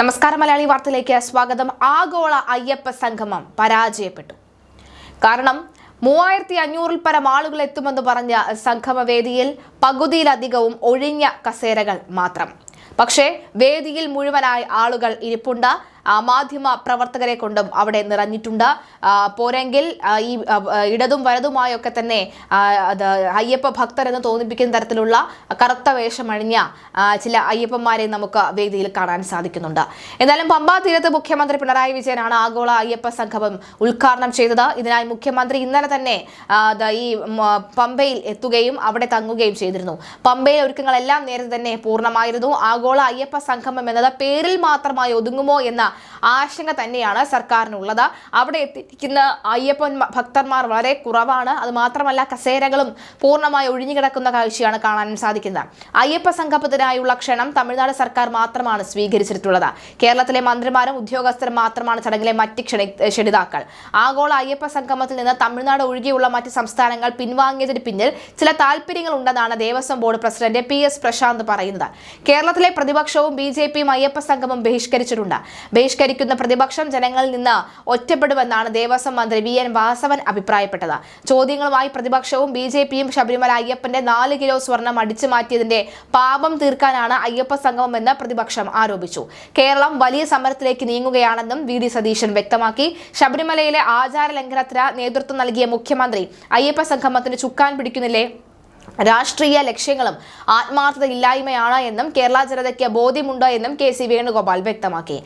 നമസ്കാരം മലയാളി വാർത്തയിലേക്ക് സ്വാഗതം. ആഗോള അയ്യപ്പ സംഗമം പരാജയപ്പെട്ടു. കാരണം മൂവായിരത്തി അഞ്ഞൂറിൽ പരം ആളുകൾ എത്തുമെന്ന് പറഞ്ഞ സംഗമവേദിയിൽ പകുതിയിലധികവും ഒഴിഞ്ഞ കസേരകൾ മാത്രം. പക്ഷേ വേദിയിൽ മുഴുവനായി ആളുകൾ ഇരിപ്പുണ്ട്. മാധ്യമ പ്രവർത്തകരെ കൊണ്ടും അവിടെ നിറഞ്ഞിട്ടുണ്ട്. പോരെങ്കിൽ ഈ ഇടതും വലതുമായൊക്കെ തന്നെ അയ്യപ്പ ഭക്തർ എന്ന് തോന്നിപ്പിക്കുന്ന തരത്തിലുള്ള കറുത്ത വേഷമണിഞ്ഞ ചില അയ്യപ്പന്മാരെ നമുക്ക് വേദിയിൽ കാണാൻ സാധിക്കുന്നുണ്ട്. എന്നാലും പമ്പാ തീരത്ത് മുഖ്യമന്ത്രി പിണറായി വിജയനാണ് ആഗോള അയ്യപ്പ സംഗമം ഉദ്ഘാടനം ചെയ്തത്. ഇതിനായി മുഖ്യമന്ത്രി ഇന്നലെ തന്നെ ഈ പമ്പയിൽ എത്തുകയും അവിടെ തങ്ങുകയും ചെയ്തിരുന്നു. പമ്പയിൽ ഒരുക്കങ്ങളെല്ലാം നേരത്തെ തന്നെ പൂർണമായിരുന്നു. ആഗോള അയ്യപ്പ സംഗമം എന്നത് പേരിൽ മാത്രമായി ഒതുങ്ങുമോ എന്ന ആശങ്ക തന്നെയാണ് സർക്കാരിനുള്ളത്. അവിടെ എത്തിയിരിക്കുന്ന അയ്യപ്പൻ ഭക്തന്മാർ വളരെ കുറവാണ്. അത് മാത്രമല്ല കസേരകളും പൂർണമായി ഒഴിഞ്ഞുകിടക്കുന്ന കാഴ്ചയാണ് കാണാൻ സാധിക്കുന്നത്. അയ്യപ്പ സംഗമത്തിനായുള്ള ക്ഷണം തമിഴ്നാട് സർക്കാർ മാത്രമാണ് സ്വീകരിച്ചിട്ടുള്ളത്. കേരളത്തിലെ മന്ത്രിമാരും ഉദ്യോഗസ്ഥരും മാത്രമാണ് ചടങ്ങിലെ മറ്റ് ക്ഷണി ക്ഷണിതാക്കൾ ആഗോള അയ്യപ്പ സംഗമത്തിൽ നിന്ന് തമിഴ്നാട് ഒഴികെയുള്ള മറ്റ് സംസ്ഥാനങ്ങൾ പിൻവാങ്ങിയതിന് പിന്നിൽ ചില താല്പര്യങ്ങൾ ഉണ്ടെന്നാണ് Devaswom board president P S Prashanth പറയുന്നത്. കേരളത്തിലെ പ്രതിപക്ഷവും ബി ജെ പിയും അയ്യപ്പ സംഗമം ബഹിഷ്കരിച്ചിട്ടുണ്ട്. ബഹിഷ്കരിക്കുന്ന പ്രതിപക്ഷം ജനങ്ങളിൽ നിന്ന് ഒറ്റപ്പെടുമെന്നാണ് ദേവസ്വം മന്ത്രി വി എൻ വാസവൻ അഭിപ്രായപ്പെട്ടത്. ചോദ്യങ്ങളുമായി പ്രതിപക്ഷവും ബി ജെ പിയും ശബരിമല അയ്യപ്പന്റെ നാല് കിലോ സ്വർണം അടിച്ചു മാറ്റിയതിന്റെ പാപം തീർക്കാനാണ് അയ്യപ്പ സംഗമം എന്ന് പ്രതിപക്ഷം ആരോപിച്ചു. കേരളം വലിയ സമരത്തിലേക്ക് നീങ്ങുകയാണെന്നും വി ഡി സതീശൻ വ്യക്തമാക്കി. ശബരിമലയിലെ ആചാര ലംഘനത്തിന് നേതൃത്വം നൽകിയ മുഖ്യമന്ത്രി അയ്യപ്പ സംഗമത്തിന് ചുക്കാൻ പിടിക്കുന്നില്ലേ? രാഷ്ട്രീയ ലക്ഷ്യങ്ങളും ആത്മാർത്ഥത ആത്മാർത്ഥതയില്ലായ്മയാണ് എന്നും കേരള ജനതയ്ക്ക് ബോധ്യമുണ്ട് എന്നും കെ സി വേണുഗോപാൽ വ്യക്തമാക്കി.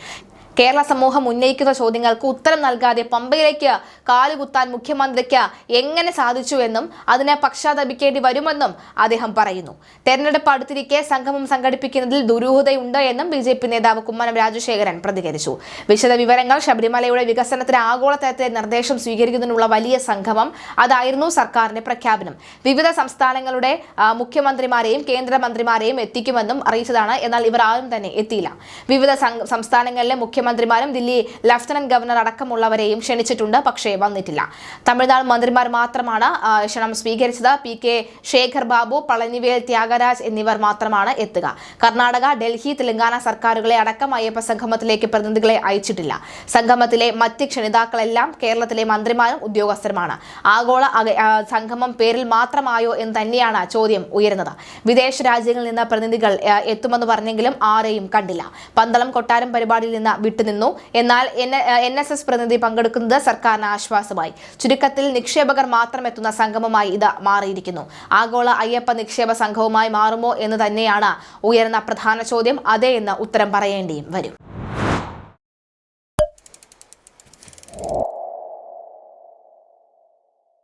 കേരള സമൂഹം ഉന്നയിക്കുന്ന ചോദ്യങ്ങൾക്ക് ഉത്തരം നൽകാതെ പമ്പയിലേക്ക് കാലുകുത്താൻ മുഖ്യമന്ത്രിക്ക് എങ്ങനെ സാധിച്ചുവെന്നും അതിനെ പക്ഷാതപിക്കേണ്ടി വരുമെന്നും അദ്ദേഹം പറയുന്നു. തെരഞ്ഞെടുപ്പ് അടുത്തിരിക്കെ സംഗമം സംഘടിപ്പിക്കുന്നതിൽ ദുരൂഹതയുണ്ട് എന്നും ബി ജെ പി നേതാവ് കുമ്മനം രാജശേഖരൻ പ്രതികരിച്ചു. വിശദ വിവരങ്ങൾ ശബരിമലയുടെ വികസനത്തിന് ആഗോളതലത്തിലെ നിർദ്ദേശം സ്വീകരിക്കുന്നതിനുള്ള വലിയ സംഗമം അതായിരുന്നു സർക്കാരിന്റെ പ്രഖ്യാപനം. വിവിധ സംസ്ഥാനങ്ങളുടെ മുഖ്യമന്ത്രിമാരെയും കേന്ദ്രമന്ത്രിമാരെയും എത്തിക്കുമെന്നും അറിയിച്ചതാണ്. എന്നാൽ ഇവർ ആരും തന്നെ എത്തിയില്ല. വിവിധ സംസ്ഥാനങ്ങളിലെ സംസ്ഥാനങ്ങളിലെ മുഖ്യമന്ത്രിമാരും ദില്ലി ലഫ്റ്റനന്റ് ഗവർണർ അടക്കമുള്ളവരെയും ക്ഷണിച്ചിട്ടുണ്ട് പക്ഷേ വന്നിട്ടില്ല. തമിഴ്നാട് മന്ത്രിമാർ മാത്രമാണ് ക്ഷണം സ്വീകരിച്ചത്. പി കെ ശേഖർ ബാബു പളനിവേൽ ത്യാഗരാജ് എന്നിവർ മാത്രമാണ് എത്തുക. കർണാടക ഡൽഹി തെലങ്കാന സർക്കാരുകളെ അടക്കം അയ്യപ്പ സംഗമത്തിലേക്ക് പ്രതിനിധികളെ അയച്ചിട്ടില്ല. സംഗമത്തിലെ മറ്റ് ക്ഷണിതാക്കളെല്ലാം കേരളത്തിലെ മന്ത്രിമാരും ഉദ്യോഗസ്ഥരുമാണ്. ആഗോള സംഗമം പേരിൽ മാത്രമായോ എന്ന് തന്നെയാണ് ചോദ്യം ഉയരുന്നത്. വിദേശ രാജ്യങ്ങളിൽ നിന്ന് പ്രതിനിധികൾ എത്തുമെന്ന് പറഞ്ഞെങ്കിലും ആരെയും കണ്ടില്ല. പന്തളം കൊട്ടാരം പരിപാടിയിൽ നിന്ന് വിട്ടുനിന്നു. എന്നാൽ എൻ എസ് എസ് പ്രതിനിധി പങ്കെടുക്കുന്നത് സർക്കാരിന് ആശ്വാസമായി. ചുരുക്കത്തിൽ നിക്ഷേപകർ മാത്രം എത്തുന്ന സംഗമമായി ഇത് മാറിയിരിക്കുന്നു. ആഗോള അയ്യപ്പ നിക്ഷേപ സംഘവുമായി മാറുമോ എന്ന് തന്നെയാണ് ഉയർന്ന പ്രധാന ചോദ്യം. അതേ എന്ന് ഉത്തരം പറയേണ്ടിയും വരും.